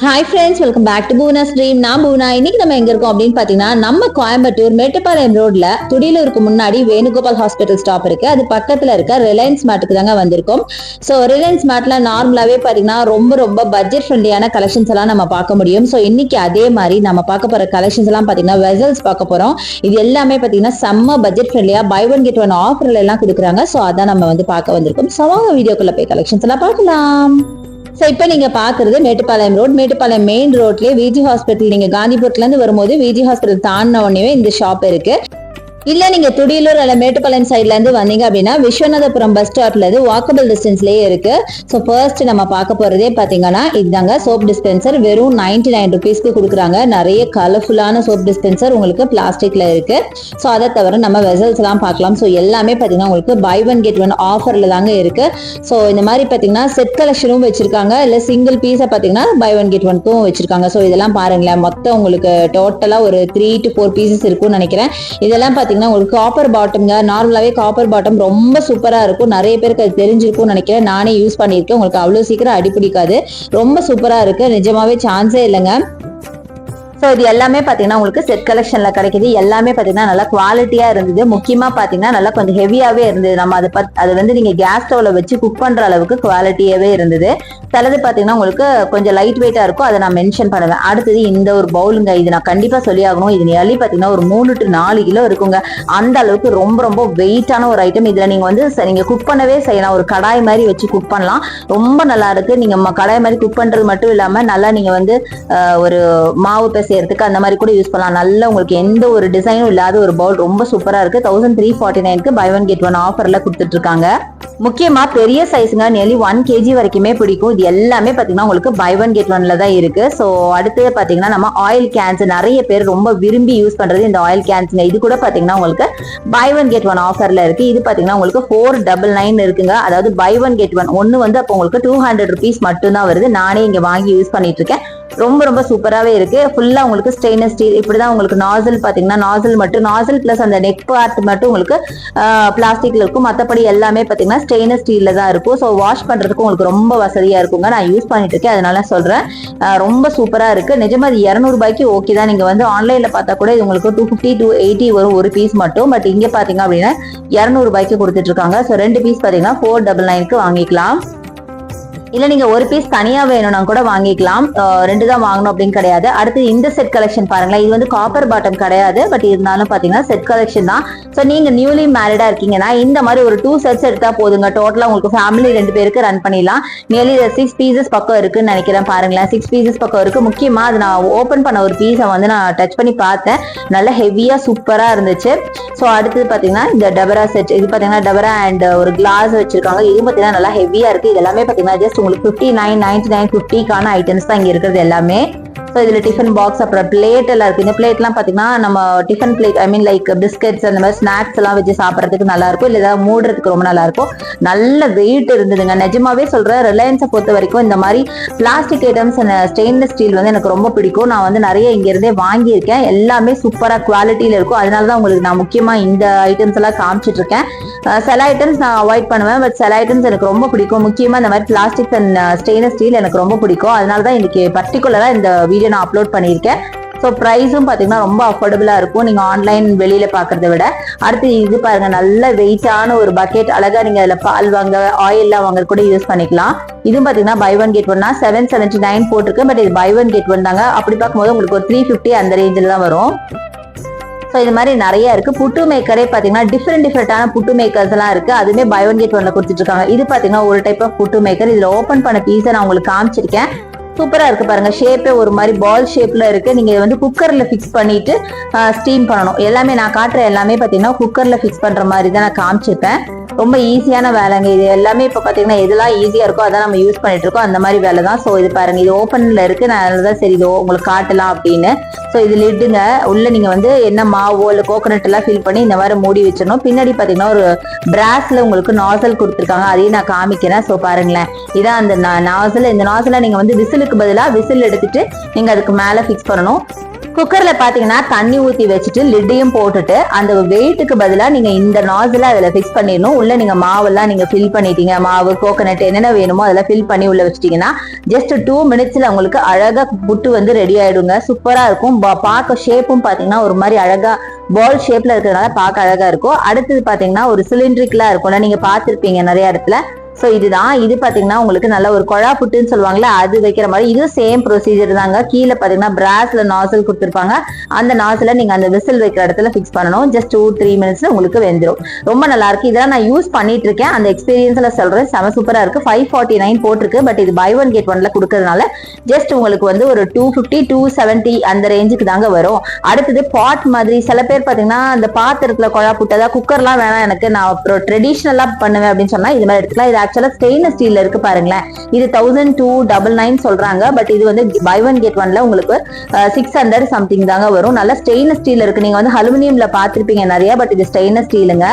Hi friends welcome back to Poona stream நான் பூனா இன்னைக்கு நம்ம எங்க இருக்கோம் அப்படின்னு பாத்தீங்கன்னா நம்ம கோயம்புத்தூர் மேட்டுப்பாளையம் ரோட்ல துடியலூருக்கு முன்னாடி வேணுகோபால் ஹாஸ்பிட்டல் ஸ்டாப் இருக்கு. அது பக்கத்துல இருக்க ரிலையன்ஸ் மார்ட்டுக்கு தாங்க வந்திருக்கோம். ஸோ ரிலையன்ஸ் மார்ட்ல நார்மலாவே பாத்தீங்கன்னா ரொம்ப ரொம்ப பட்ஜெட் ஃப்ரெண்ட்லியான கலெக்ஷன்ஸ் எல்லாம் நம்ம பார்க்க முடியும். ஸோ இன்னைக்கு அதே மாதிரி நம்ம பார்க்க போற கலெக்ஷன்ஸ் எல்லாம் பாத்தீங்கன்னா வெசல்ஸ் பார்க்க போறோம். இது எல்லாமே பாத்தீங்கன்னா செம்ம பட்ஜெட் ஃப்ரெண்ட்லியா பை ஒன் கெட் ஒன் ஆஃபர்ல எல்லாம் கொடுக்குறாங்க. ஸோ அதான் நம்ம வந்து பார்க்க வந்திருக்கோம். சவாங்க வீடியோக்குள்ள போய் கலெக்ஷன்ஸ் எல்லாம் பார்க்கலாம். ஸோ இப்போ நீங்க பாக்குறது மேட்டுப்பாளையம் ரோட் மேட்டுப்பாளையம் மெயின் ரோட்லயே விஜி ஹாஸ்பிட்டல் நீங்க காந்திபுரத்துல இருந்து வரும்போது விஜி ஹாஸ்பிட்டல் தாண்டின உடனே இந்த ஷாப் இருக்கு. இல்ல நீங்க துடியலூர் அல்ல மேட்டுப்பாளையம் சைட்ல இருந்து வந்தீங்க அப்படின்னா விஸ்வநாதபுரம் பஸ் ஸ்டாப்ல இருந்து வாக்கபிள் டிஸ்டன்ஸ்லயே இருக்கு. ஸோ ஃபர்ஸ்ட் நம்ம பார்க்க போறதே பாத்தீங்கன்னா இதுதாங்க சோப் டிஸ்பென்சர் வெறும் நைன்டி நைன் ருபீஸ்க்கு கொடுக்குறாங்க. நிறைய கலர்ஃபுல்லான சோப் டிஸ்பென்சர் உங்களுக்கு பிளாஸ்டிக்ல இருக்கு. ஸோ அதை தவிர நம்ம வெசல்ஸ் எல்லாம் பார்க்கலாம். ஸோ எல்லாமே பாத்தீங்கன்னா உங்களுக்கு பை ஒன் கெட் ஒன் ஆஃபர்ல தாங்க இருக்கு. ஸோ இந்த மாதிரி பாத்தீங்கன்னா செட் கலெக்ஷனும் வச்சிருக்காங்க. இல்ல சிங்கிள் பீஸை பாத்தீங்கன்னா பை ஒன் கெட் ஒன்க்கும் வச்சிருக்காங்க. ஸோ இதெல்லாம் பாருங்களேன். மொத்தம் உங்களுக்கு டோட்டலா ஒரு த்ரீ டு ஃபோர் பீசஸ் இருக்கும்னு நினைக்கிறேன். இதெல்லாம் பாத்தீங்கன்னா உங்களுக்கு காப்பர் பாட்டம்ங்க நார்மலாவே காப்பர் பாட்டம் ரொம்ப சூப்பரா இருக்கும். நிறைய பேருக்கு அது தெரிஞ்சிருக்கும்னு நினைக்கிறேன். நானே யூஸ் பண்ணியிருக்கேன். உங்களுக்கு அவ்வளவு சீக்கிரம் அடிபிடிக்காது. ரொம்ப சூப்பரா இருக்கு. நிஜமாவே சான்ஸே இல்லைங்க. ஸோ இது எல்லாமே பார்த்தீங்கன்னா உங்களுக்கு செட் கலெக்ஷன்ல கிடைக்குது. எல்லாமே பார்த்தீங்கன்னா நல்லா குவாலிட்டியாக இருந்தது. முக்கியமாக பார்த்தீங்கன்னா நல்லா கொஞ்சம் ஹெவியாகவே இருந்தது. நம்ம அதை பத் அது வந்து நீங்கள் கேஸ் ஸ்டவ்ல வச்சு குக் பண்ற அளவுக்கு குவாலிட்டியாகவே இருந்தது. சிலது பார்த்தீங்கன்னா உங்களுக்கு கொஞ்சம் லைட் வெயிட்டாக இருக்கும் அதை நான் மென்ஷன் பண்ணுவேன். அடுத்தது இந்த ஒரு பவுலுங்க இது நான் கண்டிப்பாக சொல்லி ஆகணும் இது நியர்லி பார்த்தீங்கன்னா ஒரு மூணு டு நாலு கிலோ இருக்குங்க. அந்த அளவுக்கு ரொம்ப ரொம்ப வெயிட்டான ஒரு ஐட்டம் இதில் நீங்கள் வந்து நீங்கள் குக் பண்ணவே செய்யலாம். ஒரு கடாய் மாதிரி வச்சு குக் பண்ணலாம். ரொம்ப நல்லா இருக்கு. நீங்கள் கடாய் மாதிரி குக் பண்ணுறது மட்டும் இல்லாமல் நல்லா நீங்கள் வந்து ஒரு மாவு பிசையறதுக்கு அந்த மாதிரி கூட யூஸ் பண்ணலாம். நல்ல உங்களுக்கு எந்த ஒரு டிசைனும் இல்லாத ஒரு பவுல் ரொம்ப சூப்பரா இருக்கு. தௌசண்ட் த்ரீ ஃபார்ட்டி நைனுக்கு பை ஒன் கெட் ஒன் ஆஃபர்ல கொடுத்துட்டு இருக்காங்க முக்கியமா பெரிய சைஸுங்க நியர்லி ஒன் கேஜி வரைக்குமே பிடிக்கும். இது எல்லாமே பாத்தீங்கன்னா உங்களுக்கு பை ஒன் கெட் ஒன்ல தான் இருக்கு. ஸோ அடுத்து பாத்தீங்கன்னா நம்ம ஆயில் கேன்ஸ் நிறைய பேர் ரொம்ப விரும்பி யூஸ் பண்றது இந்த ஆயில் கேன்ஸ்ங்க இது கூட பாத்தீங்கன்னா உங்களுக்கு பை ஒன் கெட் ஒன் ஆஃபர்ல இருக்கு. இது பாத்தீங்கன்னா உங்களுக்கு ஃபோர் டபுள் நைன் இருக்குங்க. அதாவது பை ஒன் கெட் ஒன் ஒன்னு வந்து அப்போ உங்களுக்கு டூ ஹண்ட்ரட் ருபீஸ் மட்டும் தான் வருது. நானே இங்க வாங்கி யூஸ் பண்ணிட்டு இருக்கேன் ரொம்ப ரொம்ப சூப்பராகவே இருக்கு. ஃபுல்லா உங்களுக்கு ஸ்டெயின்லெஸ் ஸ்டீல் இப்படிதான் உங்களுக்கு நாசல் பாத்தீங்கன்னா நாசல் மட்டும் நாசல் பிளஸ் அந்த நெக் பார்ட் மட்டும் உங்களுக்கு பிளாஸ்டிக்ல இருக்கும். மற்றபடி எல்லாமே பாத்தீங்கன்னா ஸ்டெயின்லெஸ் ஸ்டீல்ல தான் இருக்கும். ஸோ வாஷ் பண்றதுக்கு உங்களுக்கு ரொம்ப வசதியா இருக்குங்க. நான் யூஸ் பண்ணிட்டு இருக்கேன். அதனால சொல்றேன். ரொம்ப சூப்பரா இருக்கு. நிஜமா இது இரநூறுபாய்க்கு ஓகே தான். நீங்க வந்து ஆன்லைன்ல பார்த்தா கூட இது உங்களுக்கு டூ ஃபிஃப்டி டூ எயிட்டி வரும் ஒரு பீஸ் மட்டும். பட் இங்க பாத்தீங்க அப்படின்னா இரநூறுபாய்க்கு கொடுத்துட்டு இருக்காங்க. ஸோ ரெண்டு பீஸ் பாத்தீங்கன்னா ஃபோர் டபுள் நைனுக்கு வாங்கிக்கலாம். இல்ல நீங்க ஒரு பீஸ் தனியா வேணும்னா கூட வாங்கிக்கலாம். ரெண்டு தான் வாங்கணும் அப்படின்னு கிடையாது. அடுத்து இந்த செட் கலெக்ஷன் பாருங்களேன். இது வந்து காப்பர் பாட்டம் கிடையாது. பட் இருந்தாலும் பாத்தீங்கன்னா செட் கலெக்ஷன் தான். ஸோ நீங்க நியூலி மேரிடா இருக்கீங்கன்னா இந்த மாதிரி ஒரு டூ செட்ஸ் எடுத்தா போதுங்க. டோட்டலா உங்களுக்கு ஃபேமிலி ரெண்டு பேருக்கு ரன் பண்ணிடலாம். நியர்லி சிக்ஸ் பீசஸ் பக்கம் இருக்குன்னு நினைக்கிறேன் பாருங்களேன். சிக்ஸ் பீசஸ் பக்கம் இருக்கு. முக்கியமா அது நான் ஓபன் பண்ண ஒரு பீஸை வந்து நான் டச் பண்ணி பார்த்தேன். நல்ல ஹெவியா சூப்பரா இருந்துச்சு. ஸோ அடுத்தது பாத்தீங்கன்னா இந்த டபரா செட் இது பாத்தீங்கன்னா டபரா அண்ட் ஒரு கிளாஸ் வச்சிருக்காங்க. இது பாத்தீங்கன்னா நல்லா ஹெவியா இருக்கு. இது எல்லாமே பாத்தீங்கன்னா ஜஸ்ட் உங்களுக்கு ஃபிஃப்டி நைன் நைன்டி நைன் ஃபிஃப்டிக்கான ஐட்டம்ஸ் தான் இங்கே இருக்கிறது எல்லாமே. ஸோ இதில் டிஃபன் பாக்ஸ் அப்புறம் பிளேட் எல்லாம் இருக்கு. இந்த பிளேட்லாம் பார்த்தீங்கன்னா நம்ம tiffin plate I mean like biscuits அந்த மாதிரி ஸ்நாக்ஸ் எல்லாம் வச்சு சாப்பிட்றதுக்கு நல்லா இருக்கும். ஏதாவது மூடுறதுக்கு ரொம்ப நல்லா இருக்கும். நல்ல வெயிட் இருந்ததுங்க. நிஜமாவே சொல்கிறேன் ரிலையன்ஸை பொறுத்த வரைக்கும் இந்த மாதிரி பிளாஸ்டிக் ஐட்டம்ஸ் ஸ்டெயின்லெஸ் ஸ்டீல் வந்து எனக்கு ரொம்ப பிடிக்கும். நான் வந்து நிறைய இங்கேருந்தே வாங்கியிருக்கேன். எல்லாமே சூப்பராக குவாலிட்டியில் இருக்கும். அதனால தான் உங்களுக்கு நான் முக்கியமாக இந்த ஐட்டம்ஸ் எல்லாம் காமிச்சிட்டு இருக்கேன். சில ஐட்டம்ஸ் நான் அவாய்ட் பண்ணுவேன். பட் சில ஐட்டம்ஸ் எனக்கு ரொம்ப பிடிக்கும். முக்கியமாக இந்த மாதிரி பிளாஸ்டிக் அண்ட் ஸ்டெயின்லெஸ் ஸ்டீல் எனக்கு ரொம்ப பிடிக்கும். அதனால தான் இன்னைக்கு பர்டிகுலராக இந்த வீடியோ நான் அப்லோட் பண்ணியிருக்கேன். ஸோ ப்ரைஸும் பார்த்தீங்கன்னா ரொம்ப அஃபோர்டபுளாக இருக்கும். நீங்கள் ஆன்லைன் வெளியில் பார்க்கறத விட. அடுத்து இது பாருங்க நல்ல வெயிட்டான ஒரு பக்கெட் அழகா நீங்கள் அதில் பால் வாங்க ஆயில்லாம் வாங்க கூட யூஸ் பண்ணிக்கலாம். இதுவும் பார்த்தீங்கன்னா பை ஒன் கெட் ஒன்னா செவன் செவன்டி நைன் போட்டிருக்கு. பட் இது பை ஒன் கெட் ஒன் தாங்க. அப்படி பார்க்கும்போது உங்களுக்கு ஒரு த்ரீ ஃபிஃப்டி அந்த ரேஞ்சில் தான் வரும். ஸோ இது மாதிரி நிறைய இருக்கு. புட்டு மேக்கரே பாத்தீங்கன்னா டிஃப்ரெண்ட் டிஃப்ரெண்டான புட்டு மேக்கர்ஸ் எல்லாம் இருக்கு. அதுவுமே பை ஒன் கெட் ஒன்ல கொடுத்துட்டு இருக்காங்க. இது பாத்தீங்கன்னா ஒரு டைப் ஆஃப் புட்டு மேக்கர் இதுல ஓப்பன் பண்ண பீஸை நான் உங்களுக்கு காமிச்சிருக்கேன். சூப்பரா இருக்கு பாருங்க. ஷேப்பே ஒரு மாதிரி பால் ஷேப்ல இருக்கு. நீங்க வந்து குக்கர்ல ஃபிக்ஸ் பண்ணிட்டு ஸ்டீம் பண்ணணும். எல்லாமே நான் காட்டுற எல்லாமே பாத்தீங்கன்னா குக்கர்ல ஃபிக்ஸ் பண்ற மாதிரி தான் நான் காமிச்சிருப்பேன். ரொம்ப ஈஸியான வேலைங்க. இது எல்லாமே இப்போ பார்த்தீங்கன்னா எதெல்லாம் ஈஸியாக இருக்கோ அதான் நம்ம யூஸ் பண்ணிட்டு இருக்கோம் அந்த மாதிரி வேலை தான். ஸோ இது பாருங்க இது ஓப்பனில் இருக்கு. நான் தான் சரி இது உங்களுக்கு காட்டலாம் அப்படின்னு. ஸோ இது லிட்டுங்க உள்ள நீங்கள் வந்து என்ன மாவோ இல்லை கோகனட் எல்லாம் ஃபில் பண்ணி இந்த மாதிரி மூடி வச்சிடணும். பின்னாடி பார்த்தீங்கன்னா ஒரு பிராஸ்ல உங்களுக்கு நாசல் கொடுத்துருக்காங்க. அதையும் நான் காமிக்கிறேன். ஸோ பாருங்களேன். இதான் அந்த நாசல் இந்த நாசலை நீங்கள் வந்து விசிலுக்கு பதிலாக விசில் எடுத்துட்டு நீங்கள் அதுக்கு மேலே ஃபிக்ஸ் பண்ணணும். குக்கர்ல பாத்தீங்கன்னா தண்ணி ஊத்தி வச்சுட்டு லிட்டையும் போட்டுட்டு அந்த வெயிட்டுக்கு பதிலா நீங்க இந்த நாசில அதுல ஃபிக்ஸ் பண்ணிடணும். உள்ள நீங்க மாவெல்லாம் நீங்க ஃபில் பண்ணிட்டீங்க. மாவு கோகனட் என்னென்ன வேணுமோ அதெல்லாம் ஃபில் பண்ணி உள்ள வச்சிட்டீங்கன்னா ஜஸ்ட் டூ மினிட்ஸ்ல உங்களுக்கு அழகா புட்டு வந்து ரெடி ஆயிடுங்க. சூப்பரா இருக்கும். பார்க்க ஷேப்பும் பாத்தீங்கன்னா ஒரு மாதிரி அழகா பால் ஷேப்ல இருக்கிறதுனால பார்க்க அழகா இருக்கும். அடுத்தது பாத்தீங்கன்னா ஒரு சிலிண்ட்ரிக்கலா இருக்கும்ல நீங்க பார்த்துருப்பீங்க நிறைய இடத்துல. ஸோ இதுதான். இது பாத்தீங்கன்னா உங்களுக்கு நல்ல ஒரு குழா புட்டுன்னு சொல்லுவாங்கல்ல அது வைக்கிற மாதிரி இது சேம் ப்ரொசீஜர் தாங்க. கீழே பாத்தீங்கன்னா பிராஸ்ல நாசல் கொடுத்துருப்பாங்க. அந்த நாசில் நீங்க அந்த விசில் வைக்கிற இடத்துல ஃபிக்ஸ் பண்ணணும். ஜஸ்ட் டூ த்ரீ மினிட்ஸ்ல உங்களுக்கு வெந்துடும் ரொம்ப நல்லா இருக்கு. இதெல்லாம் நான் யூஸ் பண்ணிட்டு இருக்கேன் அந்த எக்ஸ்பீரியன்ஸ்ல சொல்றேன். செம சூப்பராக இருக்கு. ஃபைவ் ஃபார்ட்டி நைன் போட்டிருக்கு. பட் இது பை ஒன் கேட் ஒன்ல கொடுக்கறதுனால ஜஸ்ட் உங்களுக்கு வந்து ஒரு டூ ஃபிஃப்டி டூ செவன்ட்டி அந்த ரேஞ்சுக்கு தாங்க வரும். அடுத்தது பாட் மாதிரி சில பேர் பாத்தீங்கன்னா அந்த பாத்திரத்துல குழா புட்டு அதாவது குக்கர்லாம் வேணாம் எனக்கு. நான் அப்புறம் ட்ரெடிஷ்னலாக பண்ணுவேன் அப்படின்னு சொன்னால் இது மாதிரி எடுத்துக்கலாம். இது ஆக்சுவலா ஸ்டெயின்லெஸ் ஸ்டீல்ல இருக்கு பாருங்களேன். இது தௌசண்ட் டூ டபுள் நைன் சொல்றாங்க. பட் இது வந்து பை ஒன் கெட் ஒன்ல உங்களுக்கு சிக்ஸ் ஹண்ட்ரட் சம்திங் தாங்க வரும். நல்லா ஸ்டெயின்லெஸ் ஸ்டீல் இருக்கு. நீங்க வந்து அலுமினியம்ல பாத்திருப்பீங்க நிறைய பட் இது ஸ்டெயின்லெஸ் ஸ்டீலுங்க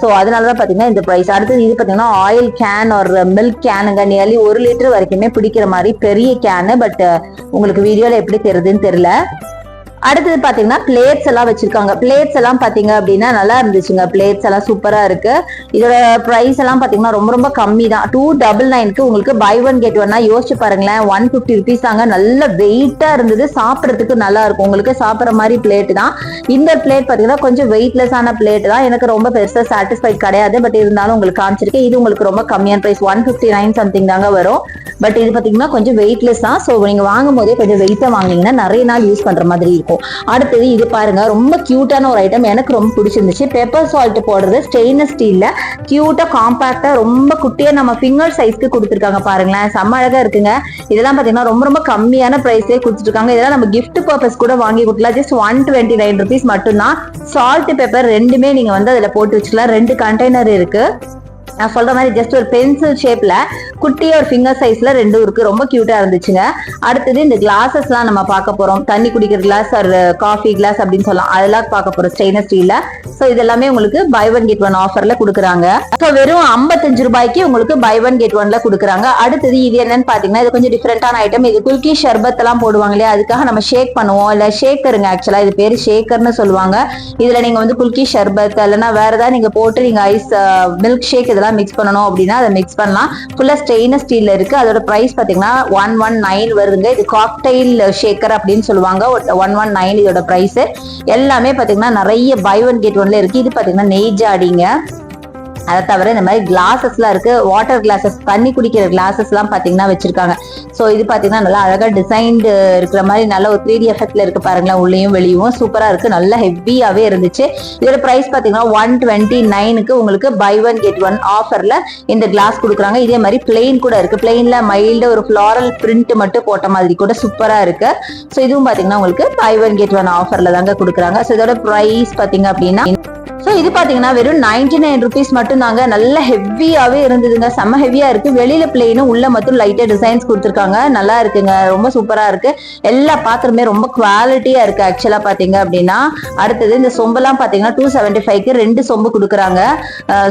ஸோ அதனாலதான் பாத்தீங்கன்னா இந்த ப்ரைஸ் அடுத்தது இது பாத்தீங்கன்னா ஆயில் கேன் ஒரு மில்க் கேனுங்க நியர்லி ஒரு லிட்டர் வரைக்குமே பிடிக்கிற மாதிரி பெரிய கேனு பட் உங்களுக்கு வீடியோல எப்படி தெரியுதுன்னு தெரியல. அடுத்தது பாத்தீங்கன்னா பிளேட்ஸ் எல்லாம் வச்சிருக்காங்க. பிளேட்ஸ் எல்லாம் பாத்தீங்க அப்படின்னா நல்லா இருந்துச்சுங்க. பிளேட்ஸ் எல்லாம் சூப்பரா இருக்கு. இதோட ப்ரைஸ் எல்லாம் பாத்தீங்கன்னா ரொம்ப ரொம்ப கம்மி தான் டூ டபுள் நைனுக்கு உங்களுக்கு பை ஒன் கெட் ஒன்னா யோசிச்சு பாருங்களேன். ஒன் ஃபிஃப்டி ருபீஸ் தாங்க. நல்ல வெயிட்டா இருந்தது. சாப்பிட்றதுக்கு நல்லா இருக்கும். உங்களுக்கு சாப்பிட்ற மாதிரி பிளேட் தான். இந்த பிளேட் பாத்தீங்கன்னா கொஞ்சம் வெயிட்லெஸ்ஸான பிளேட் தான். எனக்கு ரொம்ப பெருசா சாட்டிஸ்ஃபைட் கிடையாது. பட் இருந்தாலும் உங்களுக்கு காமிச்சிருக்கேன். இது உங்களுக்கு ரொம்ப கம்மியான price one fifty nine something தாங்க வரும். பட் இது பாத்தீங்கன்னா கொஞ்சம் வெயிட்லெஸ் தான். ஸோ நீங்க வாங்கும் போதே கொஞ்சம் வெயிட்டா வாங்குனீங்கன்னா நிறைய நாள் யூஸ் பண்ற மாதிரி இருக்கும். அடுத்தது இது பாருங்க ரொம்ப கியூட்டான ஒரு ஐட்டம் எனக்கு ரொம்ப பிடிச்சிருந்துச்சு. பெப்பர் சால்ட் போடுறது ஸ்டெயின்லெஸ் ஸ்டீல்ல கியூட்டா காம்பாக்டா ரொம்ப குட்டியா நம்ம ஃபிங்கர் சைஸ்க்கு கொடுத்துருக்காங்க பாருங்களேன். செம்ம அழகா இருக்குங்க. இதெல்லாம் பாத்தீங்கன்னா ரொம்ப ரொம்ப கம்மியான ப்ரைஸே கொடுத்துருக்காங்க. இதெல்லாம் நம்ம கிஃப்ட் பர்பஸ் கூட வாங்கி கொடுக்கலாம். Just one twenty nine rupees மட்டும்தான். சால்ட் பெப்பர் ரெண்டுமே நீங்க வந்து அதுல போட்டு வச்சுக்கலாம். ரெண்டு கண்டெய்னர் இருக்கு. நான் சொல்ற மாதிரி ஜஸ்ட் ஒரு பென்சில் ஷேப்ல குட்டியா ஒரு ஃபிங்கர் சைஸ்ல ரெண்டும் இருக்கு. ரொம்ப கியூட்டா இருந்துச்சுங்க. அடுத்தது இந்த கிளாஸஸ்லாம் நம்ம பார்க்க போறோம். தண்ணி குடிக்கிற கிளாஸ் ஒரு காஃபி கிளாஸ் அப்படின்னு சொல்லலாம். அதெல்லாம் பார்க்க போறோம். ஸ்டெயின்லெஸ் ஸ்டீல்ல ஸோ இதெல்லாமே உங்களுக்கு பை ஒன் கெட் ஒன் ஆஃபர்ல கொடுக்குறாங்க. ஸோ வெறும் 55 ரூபாய்க்கு உங்களுக்கு பை ஒன் கெட் ஒன்ல கொடுக்குறாங்க. அடுத்தது இது என்னன்னு பாத்தீங்கன்னா இது கொஞ்சம் டிஃப்ரெண்டான ஐட்டம் இது குல்கி ஷர்பத் எல்லாம் போடுவாங்க இல்லையா? அதுக்காக நம்ம ஷேக் பண்ணுவோம். இல்ல ஷேக்கருங்க ஆக்சுவலா இது பேரு ஷேக்கர்னு சொல்லுவாங்க. இதுல நீங்க வந்து குல்கி ஷர்பத் இல்லைன்னா வேற ஏதாவது நீங்க போட்டு நீங்க ஐஸ் மில்க் ஷேக் இதெல்லாம் மிக்ஸ் பண்ணணும் அப்படின்னா அதை மிக்ஸ் பண்ணலாம். ஃபுல்லா ஸ்டெயின்லெஸ் ஸ்டீல்ல இருக்கு. அதோட பிரைஸ் பாத்தீங்கன்னா ஒன் ஒன் நைன் வருதுங்க. இது காக்டைல் ஷேக்கர் அப்படின்னு சொல்லுவாங்க. ஒன் ஒன் நைன் இதோட பிரைஸ் எல்லாமே பாத்தீங்கன்னா நிறைய பை ஒன் கெட் ஒன்ல இருக்கு. இது பாத்தீங்கன்னா நெய் ஜாடிங்க. அதை தவிர இந்த மாதிரி கிளாஸஸ்லாம் இருக்கு. வாட்டர் கிளாஸஸ் தண்ணி குடிக்கிற கிளாஸஸ் எல்லாம் பாத்தீங்கன்னா வச்சிருக்காங்க. ஸோ இது பாத்தீங்கன்னா நல்லா அழகா டிசைன்டு இருக்கிற மாதிரி நல்ல ஒரு த்ரீ டி எஃபெக்ட்ல இருக்கு பாருங்களேன் உள்ளேயும் வெளியும் சூப்பரா இருக்கு. நல்ல ஹெவியாவே இருந்துச்சு. இதோட பிரைஸ் பாத்தீங்கன்னா ஒன் டுவெண்ட்டி நைனுக்கு உங்களுக்கு பை ஒன் கெட் ஒன் ஆஃபர்ல இந்த கிளாஸ் கொடுக்குறாங்க. இதே மாதிரி பிளெயின் கூட இருக்கு. பிளெயின்ல மைல்டு ஒரு ஃபிளாரல் பிரிண்ட் மட்டும் போட்ட மாதிரி கூட சூப்பரா இருக்கு. ஸோ இதுவும் பாத்தீங்கன்னா உங்களுக்கு பை ஒன் கெட் ஒன் ஆஃபர்ல தாங்க கொடுக்குறாங்க. ஸோ இதோட பிரைஸ் பாத்தீங்க அப்படின்னா ஸோ இது பாத்தீங்கன்னா வெறும் நைன்டி நைன் ருபீஸ் மட்டும் தாங்க நல்ல ஹெவியாகவே இருந்ததுங்க. செம்ம ஹெவியாக இருக்கு. வெளியில பிளெயினும் உள்ள மட்டும் லைட்டாக டிசைன்ஸ் கொடுத்துருக்காங்க. நல்லா இருக்குங்க. ரொம்ப சூப்பராக இருக்கு. எல்லா பாத்திரமே ரொம்ப குவாலிட்டியா இருக்கு ஆக்சுவலா பார்த்தீங்க அப்படின்னா. அடுத்தது இந்த சொம்பெல்லாம் பாத்தீங்கன்னா டூ செவன்டி ஃபைவ்க்கு ரெண்டு சொம்பு கொடுக்குறாங்க.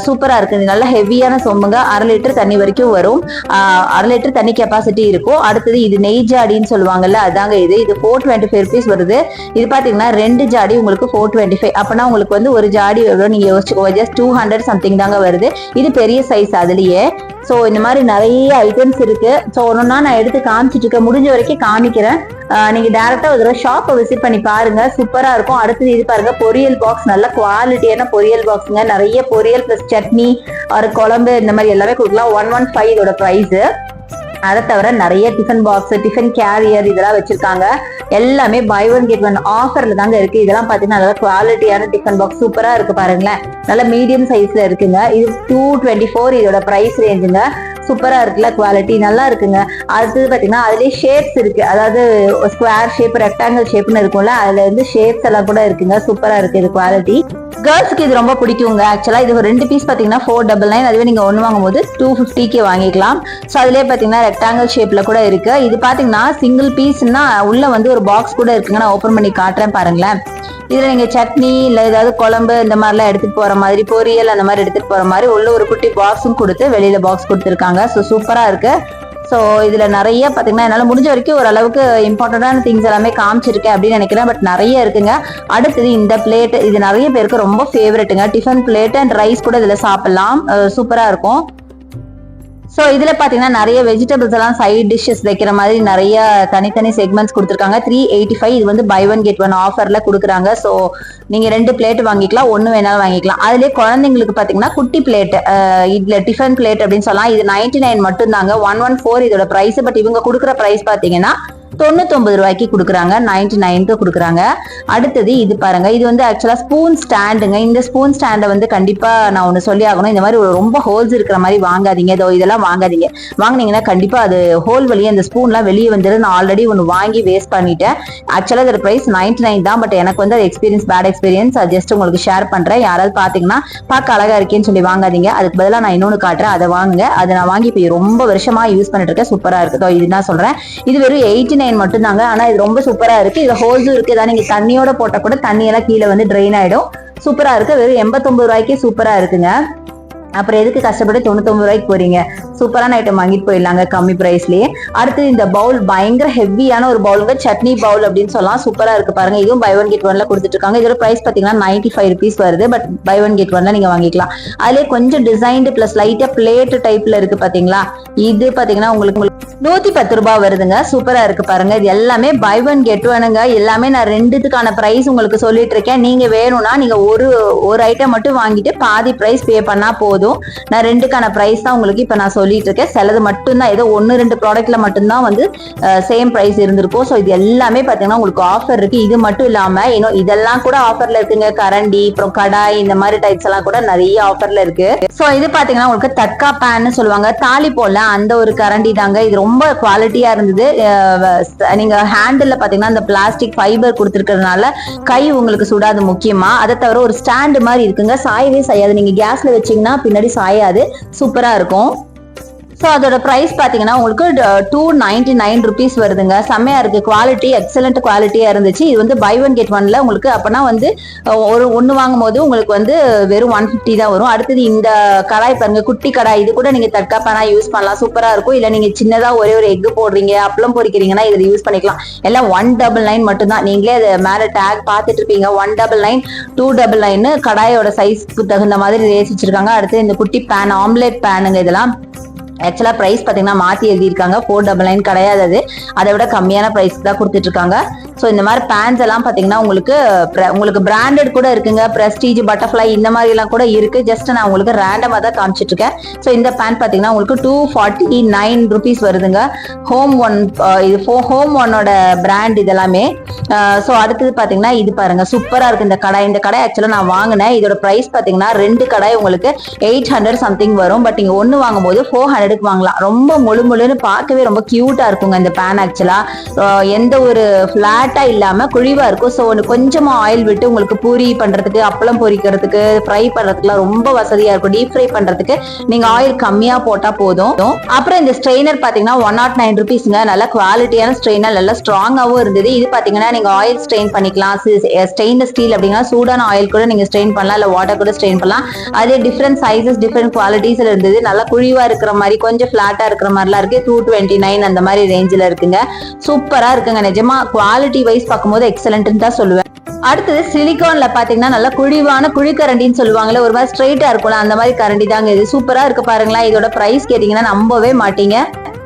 சூப்பராக இருக்குது நல்ல ஹெவியான சொம்புங்க. அரை லிட்டர் தண்ணி வரைக்கும் வரும். அரை லிட்டர் தண்ணி கெப்பாசிட்டி இருக்கும். அடுத்தது இது நெய் ஜாடின்னு சொல்லுவாங்கல்ல அதாங்க இது. இது ஃபோர் டுவெண்ட்டி ஃபைவ் ருபீஸ் வருது. இது பார்த்தீங்கன்னா ரெண்டு ஜாடி உங்களுக்கு ஃபோர் டுவெண்ட்டி ஃபைவ் அப்பனா உங்களுக்கு வந்து ஒரு ஜாடி எவ்வளோ நீங்கள் யோசிச்சுக்கோங்க ஜஸ்ட் டூ ஹண்ட்ரட் சம்திங் தாங்க வருது. இது பெரிய சைஸ் அதுலயே. ஸோ இந்த மாதிரி நிறைய ஐட்டம்ஸ் இருக்கு. ஸோ ஒன்னொன்னா நான் எடுத்து காமிச்சிட்டு இருக்கேன். முடிஞ்ச வரைக்கும் காமிக்கிறேன். நீங்க டேரக்டா ஒரு தடவை ஷாப்பை விசிட் பண்ணி பாருங்க. சூப்பரா இருக்கும். அடுத்தது இது பாருங்க. பொரியல் பாக்ஸ் நல்ல குவாலிட்டியான பொரியல் பாக்ஸுங்க நிறைய பொரியல் பிளஸ் சட்னி ஒரு குழம்பு இந்த மாதிரி எல்லாமே கொடுக்கலாம். ஒன் ஒன் ஃபைவ் இதோட ப்ரைஸ் அதை தவிர நிறைய டிஃபன் பாக்ஸ் டிஃபன் கேரியர் இதெல்லாம் வச்சிருக்காங்க. எல்லாமே பை ஒன் கெட் ஒன் ஆஃபர்ல தாங்க இருக்கு. இதெல்லாம் பாத்தீங்கன்னா நல்லா குவாலிட்டியான டிஃபன் பாக்ஸ் சூப்பரா இருக்கு பாருங்களேன். நல்ல மீடியம் சைஸ்ல இருக்குங்க. இது டூ டுவெண்ட்டி ஃபோர் இதோட பிரைஸ் ரேஞ்சுங்க சூப்பரா இருக்குல்ல குவாலிட்டி நல்லா இருக்குங்க. அடுத்தது பாத்தீங்கன்னா அதுலயே ஷேப்ஸ் இருக்கு. அதாவது ஸ்கொயர் ஷேப் ரெக்டாங்கிள் ஷேப்னு இருக்கும்ல அதுல இருந்து ஷேப்ஸ் எல்லாம் கூட இருக்குங்க. சூப்பரா இருக்கு இது குவாலிட்டி கேர்ள்ஸ்க்கு இது ரொம்ப பிடிக்குங்க. ஆக்சுவலா இது ஒரு ரெண்டு பீஸ் பாத்தீங்கன்னா ஃபோர் டபுள் நைன் அதுவே நீங்க ஒன்று வாங்கும் போது டூ ஃபிஃப்டிக்கு வாங்கிக்கலாம். ஸோ அதுலேயே பாத்தீங்கன்னா ரெக்டாங்கிள் ஷேப்ல கூட இருக்கு. இது பாத்தீங்கன்னா சிங்கிள் பீஸ்னா உள்ள வந்து ஒரு பாக்ஸ் கூட இருக்குங்க. நான் ஓப்பன் பண்ணி காட்டுறேன் பாருங்களேன். இதுல நீங்க சட்னி இல்ல ஏதாவது குழம்பு இந்த மாதிரிலாம் எடுத்துட்டு போற மாதிரி பொரியல் அந்த மாதிரி எடுத்துட்டு போற மாதிரி உள்ள ஒரு குட்டி பாக்ஸும் கொடுத்து வெளியில பாக்ஸ் கொடுத்துருக்காங்க. ஸோ சூப்பரா இருக்கு. ஸோ இதில் நிறைய பார்த்தீங்கன்னா என்னால் முடிஞ்ச வரைக்கும் ஓரளவுக்கு இம்பார்ட்டண்ட்டான திங்ஸ் எல்லாமே காமிச்சிருக்கேன் அப்படின்னு நினைக்கிறேன். பட் நிறைய இருக்குங்க. அடுத்தது இந்த பிளேட் இது நிறைய பேருக்கு ரொம்ப ஃபேவரெட்டுங்க டிஃபன் பிளேட் அண்ட் ரைஸ் கூட இதில் சாப்பிடலாம். சூப்பராக இருக்கும். ஸோ இதில் பார்த்தீங்கன்னா நிறைய வெஜிடபிள்ஸ் எல்லாம் சைட் டிஷ்ஷஸ் வைக்கிற மாதிரி நிறைய தனித்தனி செக்மெண்ட்ஸ் கொடுத்துருக்காங்க. த்ரீ எயிட்டி ஃபைவ் இது வந்து பை ஒன் கெட் ஒன் ஆஃபரில் கொடுக்குறாங்க. ஸோ நீங்கள் ரெண்டு பிளேட் வாங்கிக்கலாம். ஒன்று வேணாலும் வாங்கிக்கலாம். அதுலேயே குழந்தைங்களுக்கு பார்த்தீங்கன்னா குட்டி பிளேட் இதில் டிஃபன் பிளேட் அப்படின்னு சொல்லலாம். இது நைன்டி நைன் மட்டும் தாங்க ஒன் ஒன் ஃபோர் இதோட ப்ரைஸ் பட் இவங்க கொடுக்குற ப்ரைஸ் பார்த்தீங்கன்னா தொண்ணூத்தொன்பது ரூபாய்க்கு கொடுக்குறாங்க. நைன்டி நைனுக்கு கொடுக்குறாங்க. அடுத்தது இது பாருங்க. இது வந்து ஆக்சுவலா ஸ்பூன் ஸ்டாண்டுங்க இந்த ஸ்பூன் ஸ்டாண்டை வந்து கண்டிப்பா நான் ஒன்று சொல்லி ஆகணும். இந்த மாதிரி ஒரு ரொம்ப ஹோல்ஸ் இருக்கிற மாதிரி வாங்காதீங்க. இதோ இதெல்லாம் வாங்காதீங்க. வாங்குனீங்கன்னா கண்டிப்பா அது ஹோல் வழியே அந்த ஸ்பூன்லாம் வெளியே வந்துடும் நான் ஆல்ரெடி ஒன்று வாங்கி வேஸ்ட் பண்ணிட்டேன். ஆக்சுவலா இதோட ப்ரைஸ் நைன்டி நைன் தான். பட் எனக்கு வந்து அது எக்ஸ்பீரியன்ஸ் பேட் எக்ஸ்பீரியன்ஸ் அது ஜஸ்ட் உங்களுக்கு ஷேர் பண்றேன். யாராவது பாத்தீங்கன்னா பார்க்க அழகா இருக்கேன்னு சொல்லி வாங்காதீங்க. அதுக்கு பதிலாக நான் இன்னொன்று காட்டுறேன். அதை வாங்குங்க. அதை நான் வாங்கி இப்போ ரொம்ப வருஷமா யூஸ் பண்ணிட்டு இருக்கேன். சூப்பரா இருக்குதோ இது நான் சொல்றேன். இது வெறும் எயிட்டி நைன் மட்டும் தான் ஆனா இது ரொம்ப சூப்பரா இருக்கு. இது ஹோல்ஸும் இருக்கு. ஏதாவது நீங்க தண்ணியோட போட்டா கூட தண்ணி எல்லாம் கீழே வந்து ட்ரெயின் ஆயிடும். சூப்பரா இருக்கு. வெறும் எண்பத்தொன்பது ரூபாய்க்கு சூப்பரா இருக்குங்க. அப்புறம் எதுக்கு கஷ்டப்பட்டு தொண்ணூத்தொம்பது ரூபாய்க்கு போறீங்க? சூப்பரான ஐட்டம் வாங்கிட்டு போயிடலாங்க கம்மி ப்ரைஸ்லயே அடுத்து இந்த பவுல் பயங்கர ஹெவியான ஒரு பவுலுங்க சட்னி பவுல் அப்படின்னு சொல்லலாம். சூப்பரா இருக்கு பாருங்க. இதுவும் பை ஒன் கெட் ஒன்ல கொடுத்துட்டு இருக்காங்க இதோட பிரைஸ் பாத்தீங்கன்னா நைன்டி ஃபைவ் ருபீஸ் வருது. பட் பை ஒன் கெட் ஒன்ல நீங்க வாங்கிக்கலாம். அதுல கொஞ்சம் டிசைன்டு பிளஸ் லைட்டா பிளேட் டைப்ல இருக்கு பாத்தீங்களா? இது பாத்தீங்கன்னா உங்களுக்கு நூத்தி பத்து ரூபாய் வருதுங்க. சூப்பரா இருக்கு பாருங்க. இது எல்லாமே பை ஒன் கெட் ஒனுங்க எல்லாமே நான் ரெண்டுத்துக்கான பிரைஸ் உங்களுக்கு சொல்லிட்டு இருக்கேன். நீங்க வேணும்னா நீங்க ஒரு ஒரு ஐட்டம் மட்டும் வாங்கிட்டு பாதி பிரைஸ் பே பண்ணா போதும். நான் ரெண்டுக்கான ப்ரைஸ் தான் உங்களுக்கு இப்ப நான் சொல்லிட்டு இருக்கேன். சிலது மட்டும்தான். ஏதோ ஒன்னு ரெண்டு ப்ராடக்ட்ல மட்டும்தான் வந்து சேம் ப்ரைஸ் இருந்திருக்கும். ஸோ இது எல்லாமே பாத்தீங்கன்னா உங்களுக்கு ஆஃபர் இருக்கு. இது மட்டும் இல்லாம இன்னும் இதெல்லாம் கூட ஆஃபர்ல இருக்குங்க. கரண்டி அப்புறம் கடாய் இந்த மாதிரி டைப்ஸ் எல்லாம் கூட நிறைய ஆஃபர்ல இருக்கு. ஸோ இது பாத்தீங்கன்னா உங்களுக்கு தட்கா பேன்னு சொல்லுவாங்க. தாலி போல அந்த ஒரு கரண்டி தாங்க. இது ரொம்ப குவாலிட்டியா இருந்தது. நீங்க ஹேண்டில் பாத்தீங்கன்னா அந்த பிளாஸ்டிக் ஃபைபர் கொடுத்துருக்கிறதுனால கை உங்களுக்கு சுடாது முக்கியமா. அதை தவிர ஒரு ஸ்டாண்டு மாதிரி இருக்குங்க. சாயவே செய்யாது நீங்க கேஸ்ல வச்சீங்கன்னா பின்னாடி சாயாது. சூப்பரா இருக்கும். ஸோ அதோட ப்ரைஸ் பார்த்தீங்கன்னா உங்களுக்கு டூ நைன்டி நைன் ருபீஸ் வருதுங்க. செம்மையாக இருக்குது குவாலிட்டி எக்ஸலண்ட் குவாலிட்டியாக இருந்துச்சு. இது வந்து பை ஒன் கெட் ஒன்ல உங்களுக்கு அப்போனா வந்து ஒரு ஒன்று வாங்கும் போது உங்களுக்கு வந்து வெறும் ஒன் ஃபிஃப்டி தான் வரும். அடுத்தது இந்த கடாய் பாருங்க குட்டி கடாய். இது கூட நீங்கள் தட்கா பேனா யூஸ் பண்ணலாம். சூப்பராக இருக்கும். இல்லை நீங்கள் சின்னதாக ஒரே ஒரு எக் போடுறீங்க அப்பளம் பொரிக்கிறீங்கன்னா இதில் யூஸ் பண்ணிக்கலாம். எல்லாம் ஒன் டபுள் நைன் மட்டும்தான் நீங்களே அதை மேலே டேக் பார்த்துட்டு இருப்பீங்க. One double nine two double nine கடாயோட சைஸ்க்கு தகுந்த மாதிரி ரேஸ் வச்சிருக்காங்க அடுத்து இந்த குட்டி பேன் ஆம்லேட் பேனுங்க இதெல்லாம். ஆக்சுவலா பிரைஸ் பாத்தீங்கன்னா மாத்தி எழுதியிருக்காங்க. ஃபோர் டபுள் நைன் கிடையாது அது. அதை விட கம்மியான பிரைஸ் தான் கொடுத்துட்டு இருக்காங்க. ஸோ இந்த மாதிரி பேண்ட்ஸ் எல்லாம் பார்த்தீங்கன்னா உங்களுக்கு உங்களுக்கு பிராண்டட் கூட இருக்குங்க. பிரஸ்டீஜ் பட்டர்ஃப்ளை இந்த மாதிரி எல்லாம் கூட இருக்கு. ஜஸ்ட் நான் உங்களுக்கு ரேண்டமாக தான் காமிச்சிட்டு இருக்கேன் ஸோ இந்த பேண்ட் பார்த்தீங்கன்னா உங்களுக்கு டூ ஃபார்ட்டி நைன் ருபீஸ் வருதுங்க ஹோம் ஒன் uh, இது ஹோம் ஒன்னோட பிராண்ட் இதெல்லாமே. Uh, ஸோ அடுத்தது பார்த்தீங்கன்னா இது பாருங்க. சூப்பராக இருக்கு இந்த கடை. இந்த கடை ஆக்சுவலாக நான் வாங்கினேன். இதோட ப்ரைஸ் பார்த்தீங்கன்னா ரெண்டு கடாய் உங்களுக்கு எயிட் ஹண்ட்ரட் சம்திங் வரும். பட் நீங்கள் ஒன்று வாங்கும்போது ஃபோர் ஹண்ட்ரடுக்கு வாங்கலாம். ரொம்ப முழு முழுன்னு பார்க்கவே ரொம்ப க்யூட்டாக இருக்குங்க இந்த பேன் ஆக்சுவலாக uh, எந்த ஒரு ஃப்ளாட் ஃபேட்டா இல்லாம குழிவா இருக்கும். ஸோ ஒன்று கொஞ்சமா ஆயில் விட்டு உங்களுக்கு பூரி பண்றதுக்கு அப்பளம் பொரிக்கிறதுக்கு ஃப்ரை பண்றதுக்குலாம் ரொம்ப வசதியா இருக்கும். டீப் ஃப்ரை பண்றதுக்கு நீங்க ஆயில் கம்மியா போட்டா போதும். அப்புறம் இந்த ஸ்ட்ரெயினர் பாத்தீங்கன்னா ஒன் நாட் நைன் ருபீஸ்ங்க நல்ல குவாலிட்டியான ஸ்ட்ரெயினர் நல்லா ஸ்ட்ராங்காவும் இருந்தது. இது பாத்தீங்கன்னா நீங்க ஆயில் ஸ்ட்ரெயின் பண்ணிக்கலாம். ஸ்டெயின்லெஸ் ஸ்டீல் அப்படின்னா சூடான ஆயில் கூட நீங்க ஸ்ட்ரெயின் பண்ணலாம். இல்ல வாட்டர் கூட ஸ்ட்ரெயின் பண்ணலாம். அதே டிஃப்ரெண்ட் சைசஸ் டிஃப்ரெண்ட் குவாலிட்டிஸ்ல இருந்தது. நல்லா குழிவா இருக்கிற மாதிரி கொஞ்சம் ஃபிளாட்டா இருக்கிற மாதிரிலாம் இருக்கு. டூ டுவெண்ட்டி நைன் அந்த மாதிரி ரேஞ்சில் இருக்குங்க. சூப்பரா இருக்குங்க. நிஜமா குவாலிட்டி வைஸ் பார்க்கும்போது எக்ஸலன்ட்னு தான் சொல்லுவேன். அடுத்தது சிலிகான்ல பாத்தீங்கன்னா நல்லா குழிவான குழிக்கரண்டின்னு சொல்லுவாங்கல்ல ஒரு மாதிரி ஸ்ட்ரைட்டா இருக்கும்ல அந்த மாதிரி கரண்டி தாங்க இது. சூப்பரா இருக்கு பாருங்களேன் இதோட பிரைஸ் கேட்டீங்கன்னா நம்பவே மாட்டீங்க.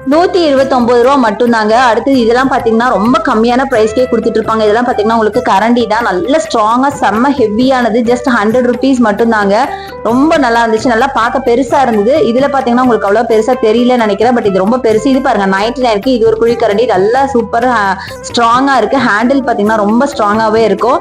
நூத்தி இருபத்தி ஒன்பது ரூபா மட்டும்தாங்க. அடுத்து இதெல்லாம் பாத்தீங்கன்னா ரொம்ப கம்மியான பிரைஸ்க்கே கொடுத்துட்டு இருப்பாங்க. இதெல்லாம் பாத்தீங்கன்னா உங்களுக்கு கரண்டி தான். நல்ல ஸ்ட்ராங்கா செம்ம ஹெவியானது ஜஸ்ட் ஹண்ட்ரட் ருபீஸ் மட்டும்தாங்க. ரொம்ப நல்லா இருந்துச்சு. நல்லா பார்க்க பெருசா இருந்தது. இதுல பாத்தீங்கன்னா உங்களுக்கு அவ்வளவு பெருசா தெரியலன்னு நினைக்கிறேன். பட் இது ரொம்ப பெருசு. இது பாருங்க நைன்டி நைனுக்கு இது ஒரு குழி கரண்டி. நல்லா சூப்பர் ஸ்ட்ராங்கா இருக்கு. ஹேண்டில் பாத்தீங்கன்னா ரொம்ப ஸ்ட்ராங்காவே இருக்கும்.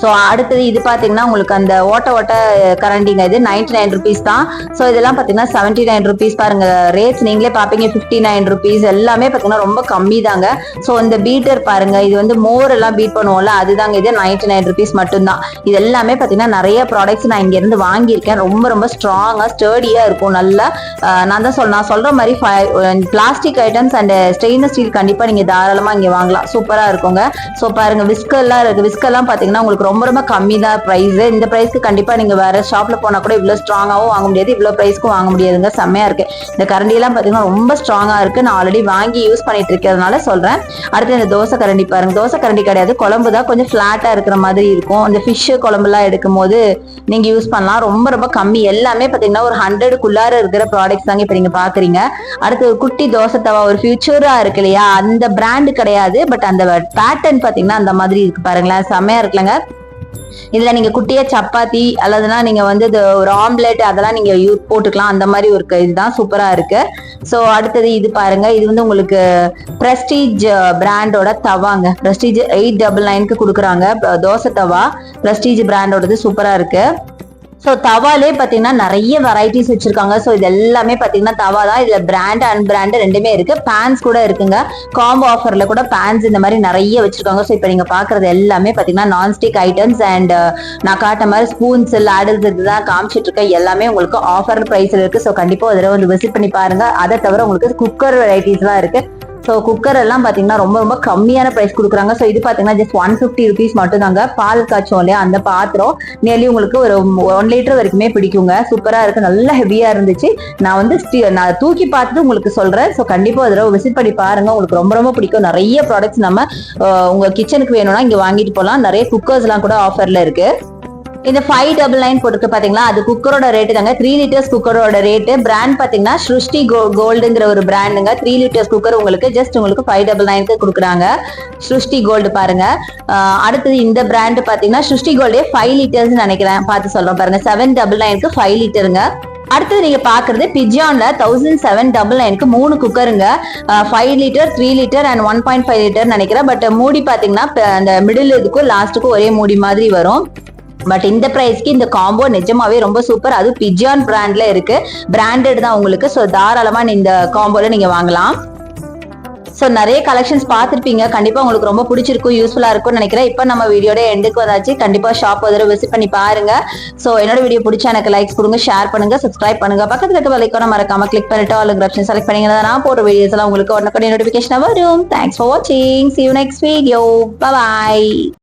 ஸோ அடுத்தது இது பார்த்தீங்கன்னா உங்களுக்கு அந்த ஓட்ட ஓட்ட கரண்டிங்க இது நைன்டி நைன் ருபீஸ் தான். ஸோ இதெல்லாம் பார்த்தீங்கன்னா செவன்டி நைன் ருபீஸ் பாருங்க. ரேட்ஸ் நீங்களே பார்ப்பீங்க ஃபிஃப்டி நைன் ருபீஸ் எல்லாமே பார்த்தீங்கன்னா ரொம்ப கம்மி தாங்க. ஸோ இந்த பீட்டர் பாருங்க இது வந்து மோர் எல்லாம் பீட் பண்ணுவோம்ல அதுதாங்க இது நைன்டி நைன் ருபீஸ் மட்டும்தான். இது எல்லாமே பார்த்தீங்கன்னா நிறைய ப்ராடக்ட்ஸ் நான் இங்கேருந்து வாங்கியிருக்கேன். ரொம்ப ரொம்ப ஸ்ட்ராங்காக ஸ்டேடியாக இருக்கும். நல்லா நான் தான் சொல் நான் சொல்கிற மாதிரி plastic items and stainless steel கண்டிப்பாக நீங்கள் தாராளமாக இங்கே வாங்கலாம். சூப்பராக இருக்குங்க. ஸோ பாருங்க விஸ்கெல்லாம் இருக்குது விஸ்கெல்லாம் பார்த்தீங்கன்னா உங்களுக்கு ரொம்ப ரொம்ப கம்மி தான் ப்ரைஸ் இந்த ப்ரைஸ்க்கு கண்டிப்பா நீங்க வேற ஷாப்ல போனா கூட இவ்வளவு ஸ்ட்ராங்காவும் வாங்க முடியாது. இவ்வளவு ப்ரைஸ்க்கும் வாங்க முடியாதுங்க. செம்மையா இருக்கு. இந்த கரண்டி எல்லாம் பாத்தீங்கன்னா ரொம்ப ஸ்ட்ராங்கா இருக்கு. நான் ஆல்ரெடி வாங்கி யூஸ் பண்ணிட்டு இருக்கிறதுனால சொல்றேன். அடுத்து இந்த தோசை கரண்டி பாருங்க. தோசை கரண்டி கிடையாது. குழம்பு தான் கொஞ்சம் ஃப்ளாட்டாக இருக்கிற மாதிரி இருக்கும். இந்த ஃபிஷ்ஷு குழம்புலாம் எடுக்கும் போது நீங்க யூஸ் பண்ணலாம். ரொம்ப ரொம்ப கம்மி. எல்லாமே பாத்தீங்கன்னா ஒரு ஹண்ட்ரடுக்குள்ளார இருக்கிற ப்ராடக்ட்ஸ் தாங்க இப்ப நீங்க பாக்குறீங்க. அடுத்து ஒரு குட்டி தோசை தவா ஒரு ஃபியூச்சரா இருக்கு இல்லையா? அந்த பிராண்டு கிடையாது. பட் அந்த பேட்டர்ன் பாத்தீங்கன்னா அந்த மாதிரி இருக்கு பாருங்களேன். செம்மையா இருக்குல்லங்க. இதுல நீங்க குட்டியா சப்பாத்தி அல்லதுனா நீங்க வந்து இது ஒரு ஆம்லெட் அதெல்லாம் நீங்க யூ போட்டுக்கலாம். அந்த மாதிரி ஒரு க- இதுதான் சூப்பரா இருக்கு. ஸோ அடுத்தது இது பாருங்க. இது வந்து உங்களுக்கு பிரஸ்டீஜ் பிராண்டோட தவாங்க. பிரஸ்டீஜ் எயிட் டபுள் நைனுக்கு கொடுக்குறாங்க. தோசை தவா பிரஸ்டீஜ் பிராண்டோடது சூப்பரா இருக்கு. ஸோ தவாலே பார்த்தீங்கன்னா நிறைய வெரைட்டிஸ் வச்சிருக்காங்க. ஸோ இது எல்லாமே பார்த்தீங்கன்னா தவா தான். இதில் பிராண்ட் அண்ட் பிராண்டு ரெண்டுமே இருக்கு. பேன்ஸ் கூட இருக்குங்க. காம்போ ஆஃபரில் கூட பேன்ஸ் இந்த மாதிரி நிறைய வச்சிருக்காங்க. ஸோ இப்போ நீங்கள் பார்க்குறது எல்லாமே பார்த்தீங்கன்னா நான்ஸ்டிக் ஐட்டம்ஸ் அண்ட் uh, நான் காட்ட மாதிரி ஸ்பூன்ஸ் லேடல்ஸ் இதுதான் காமிச்சிட்டு இருக்கேன். எல்லாமே உங்களுக்கு ஆஃபர் ப்ரைஸில் இருக்கு. ஸோ கண்டிப்பாக அதில் வந்து விசிட் பண்ணி பாருங்க. அதை தவிர உங்களுக்கு குக்கர் வெரைட்டிஸ்லாம் இருக்குது ஸோ குக்கர் எல்லாம் பார்த்தீங்கன்னா ரொம்ப ரொம்ப கம்மியான ப்ரைஸ் கொடுக்குறாங்க. ஸோ இது பார்த்தீங்கன்னா ஜஸ்ட் ஒன் ஃபிஃப்டி ருபீஸ் மட்டும் தாங்க பால் காய்ச்சோம் இல்லையா? அந்த பாத்திரம் நியர்லி உங்களுக்கு ஒரு ஒன் லிட்டர் வரைக்குமே பிடிக்குங்க. சூப்பராக இருக்குது நல்லா ஹெவியாக இருந்துச்சு. நான் வந்து நான் தூக்கி பார்த்துட்டு உங்களுக்கு சொல்கிறேன் ஸோ கண்டிப்பாக அதில் விசிட் பண்ணி பாருங்க. உங்களுக்கு ரொம்ப ரொம்ப பிடிக்கும். நிறைய ப்ராடக்ட்ஸ் நம்ம உங்கள் கிச்சனுக்கு வேணும்னா இங்கே வாங்கிட்டு போகலாம் நிறைய குக்கர்ஸ்லாம் கூட ஆஃபரில் இருக்குது இந்த ஃபைவ் டபுள் நைன் போட்டுருக்கு பாத்தீங்களா அது குக்கரோட ரேட்டு தாங்க. த்ரீ லிட்டர்ஸ் குக்கரோட ரேட்டு பிராண்ட் பாத்தீங்கன்னா ஸ்ருஷ்டி கோ கோல்டுங்கிற ஒரு பிராண்டுங்க த்ரீ லிட்டர்ஸ் குக்கர் உங்களுக்கு ஜஸ்ட் உங்களுக்கு ஃபைவ் டபுள் நைனுக்கு கொடுக்குறாங்க. ஸ்ருஷ்டி கோல்டு பாருங்க. அடுத்தது இந்த பிராண்ட் பாத்தீங்கன்னா ஸ்ருஷ்டி கோல்டே ஃபைவ் லிட்டர்ஸ் நினைக்கிறேன். பார்த்து சொல்றேன் பாருங்க. செவன் டபுள் நைனுக்கு ஃபைவ் லிட்டருங்க அடுத்தது நீங்க பாக்குறது பிஜியான்ல தௌசண்ட் செவன் டபுள் நைனுக்கு மூணு குக்கருங்க five litre three litre and one point five litre நினைக்கிறேன். பட் மூடி பாத்தீங்கன்னா அந்த மிடில் இதுக்கும் லாஸ்ட்டுக்கும் ஒரே மூடி மாதிரி வரும். பட் இந்த பிரைஸ்க்கு இந்த காம்போ நிஜமாவே ரொம்ப சூப்பர் அது பிஜியான் பிராண்ட்ல இருக்கு. பிராண்டட் தான் உங்களுக்கு. ஸோ தாராளமா இந்த காம்போல நீங்க வாங்கலாம். ஸோ நிறைய கலெக்ஷன்ஸ் பார்த்துருப்பீங்க. கண்டிப்பா உங்களுக்கு ரொம்ப பிடிச்சிருக்கும் யூஸ்ஃபுல்லா இருக்கும்னு நினைக்கிறேன். இப்போ நம்ம வீடியோட எண்டுக்கு வந்தாச்சு. கண்டிப்பா ஷாப் ஒரு விசிட் பண்ணி பாருங்க. ஸோ என்னோட வீடியோ பிடிச்சா எனக்கு லைக்ஸ் கொடுங்க ஷேர் பண்ணுங்க சப்ஸ்கிரைப் பண்ணுங்க. பக்கத்துல இருக்க நம்ம மறக்காம கிளிக் பண்ணிட்டு ஆல் ஆப்ஷன் செலக்ட் பண்ணீங்கன்னா நான் போடுற வீடியோஸ் எல்லாம் உங்களுக்கு உடனே நோட்டிஃபிகேஷன் வரும். தேங்க்ஸ் ஃபார் வாட்சிங் see you next video bye